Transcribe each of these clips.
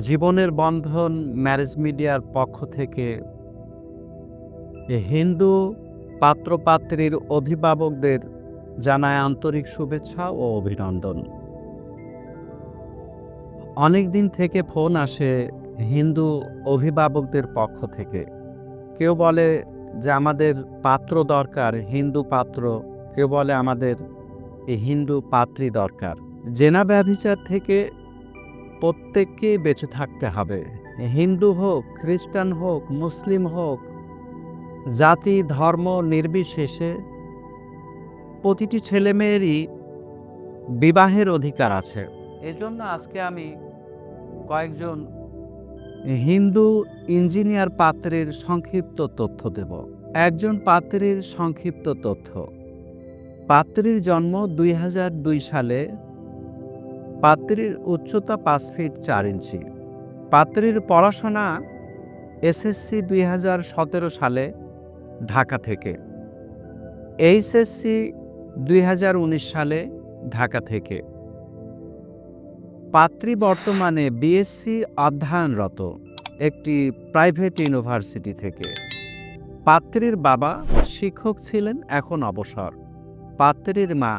জীবনের বন্ধন ম্যারেজ মিডিয়ার পক্ষ থেকে হিন্দু পাত্রপাত্রীর অভিভাবকদের জানায় আন্তরিক শুভেচ্ছা ও অভিনন্দন। অনেক দিন থেকে ফোন আসে হিন্দু অভিভাবকদের পক্ষ থেকে। কেউ বলে যে আমাদের পাত্র দরকার, হিন্দু পাত্র। কেউ বলে আমাদের হিন্দু পাত্রী দরকার। জেনা ব্যভিচার থেকে প্রত্যেককেই বেঁচে থাকতে হবে। হিন্দু হোক, খ্রিস্টান হোক, মুসলিম হোক, জাতি, ধর্ম নির্বিশেষে প্রতিটি ছেলেমেয়েরই বিবাহের অধিকার আছে। এজন্য আজকে আমি কয়েকজন হিন্দু ইঞ্জিনিয়ার পাত্রের সংক্ষিপ্ত তথ্য দেব। একজন পাত্রের সংক্ষিপ্ত তথ্য। পাত্রীর জন্ম দুই হাজার দুই সালে পাত্রীর উচ্চতা পাঁচ ফিট চার ইঞ্চি। পাত্রীর পড়াশোনা এসএসসি দুই হাজার সতেরো সালে ঢাকা থেকে। এইচএসসি দুই হাজার উনিশ সালে ঢাকা থেকে। পাত্রী বর্তমানে বিএসসি অধ্যয়নরত একটি প্রাইভেট ইউনিভার্সিটি থেকে। পাত্রীর বাবা শিক্ষক ছিলেন, এখন অবসর। পাত্রীর মা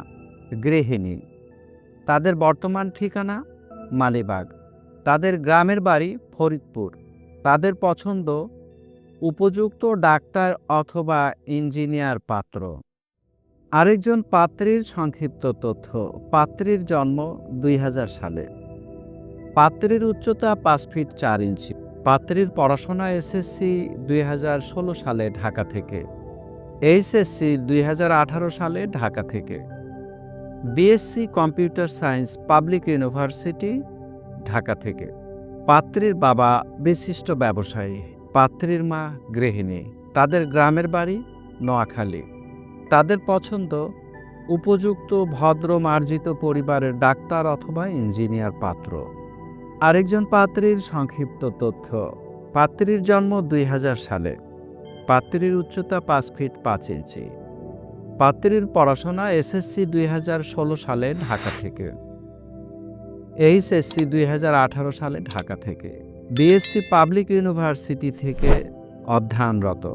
গৃহিণী। তাদের বর্তমান ঠিকানা মালিবাগ। তাদের গ্রামের বাড়ি ফরিদপুর। তাদের পছন্দ উপযুক্ত ডাক্তার অথবা ইঞ্জিনিয়ার পাত্র। আরেকজন পাত্রীর সংক্ষিপ্ত তথ্য। পাত্রীর জন্ম দুই হাজার সালে। পাত্রীর উচ্চতা পাঁচ ফিট চার ইঞ্চি। পাত্রীর পড়াশোনা এসএসসি দুই হাজার ষোলো সালে ঢাকা থেকে। এইচএসসি দুই হাজার আঠারো সালে ঢাকা থেকে। BSc computer science public university Dhaka থেকে। পাত্রীর বাবা বিশিষ্ট ব্যবসায়ী, পাত্রীর মা গৃহিণী। তাদের গ্রামের বাড়ি নোয়াখালী। তাদের পছন্দ উপযুক্ত, ভদ্র, মার্জিত পরিবারের ডাক্তার অথবা ইঞ্জিনিয়ার পাত্র। আরেকজন পাত্রীর সংক্ষিপ্ত তথ্য। পাত্রীর জন্ম দুই হাজার সালে। পাত্রীর উচ্চতা পাঁচ ফিট পাঁচ ইঞ্চি। পাত্রীর পড়াশোনা এসএসসি দুই হাজার ষোলো সালে ঢাকা থেকে। এইচএসসি দুই হাজার আঠারো সালে ঢাকা থেকে। বিএসসি পাবলিক ইউনিভার্সিটি থেকে অধ্যয়নরত।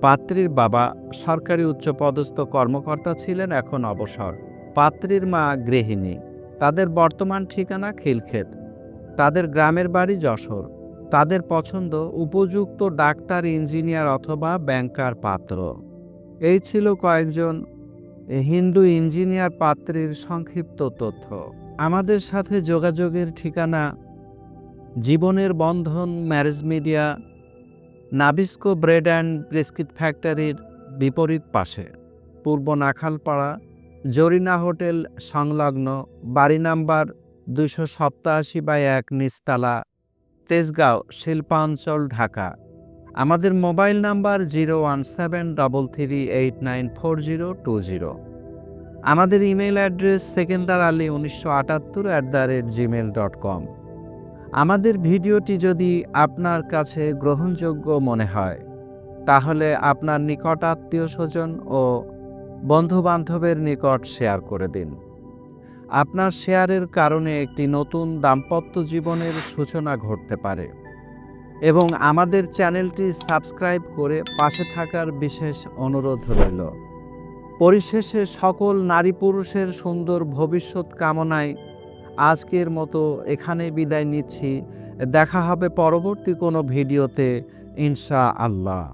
পাত্রীর বাবা সরকারি উচ্চপদস্থ কর্মকর্তা ছিলেন, এখন অবসর। পাত্রীর মা গৃহিণী। তাদের বর্তমান ঠিকানা খিলক্ষেত। তাদের গ্রামের বাড়ি যশোর। তাদের পছন্দ উপযুক্ত ডাক্তার, ইঞ্জিনিয়ার অথবা ব্যাংকার পাত্র। এই ছিল কয়েকজন হিন্দু ইঞ্জিনিয়ার পাত্রীর সংক্ষিপ্ত তথ্য। আমাদের সাথে যোগাযোগের ঠিকানা জীবনের বন্ধন marriage media, Nabisco bread and biscuit ফ্যাক্টরির বিপরীত পাশে। পূর্ব নাখালপাড়া, জরিনা হোটেল সংলগ্ন, বাড়ি নাম্বার দুশো সপ্তাশি বাই এক নিস্তালা তেজগাঁও, শিল্পাঞ্চল, ঢাকা। আমাদের mobile number zero one seven double three eight nine four zero two zero. আমাদের ইমেল অ্যাড্রেস সেকেন্দার আলী উনিশশো আটাত্তর at the rate Gmail dot com আমাদের ভিডিওটি যদি আপনার কাছে গ্রহণযোগ্য মনে হয়, তাহলে আপনার নিকট আত্মীয় স্বজন ও বন্ধুবান্ধবের নিকট শেয়ার করে দিন। আপনার শেয়ারের কারণে একটি নতুন দাম্পত্য জীবনের সূচনা ঘটতে পারে। এবং আমাদের চ্যানেলটি সাবস্ক্রাইব করে পাশে থাকার বিশেষ অনুরোধ রইল। পরিশেষে সকল নারী পুরুষের সুন্দর ভবিষ্যৎ কামনায় আজকের মতো এখানে বিদায় নিচ্ছি। দেখা হবে পরবর্তী কোনো ভিডিওতে ইনশা আল্লাহ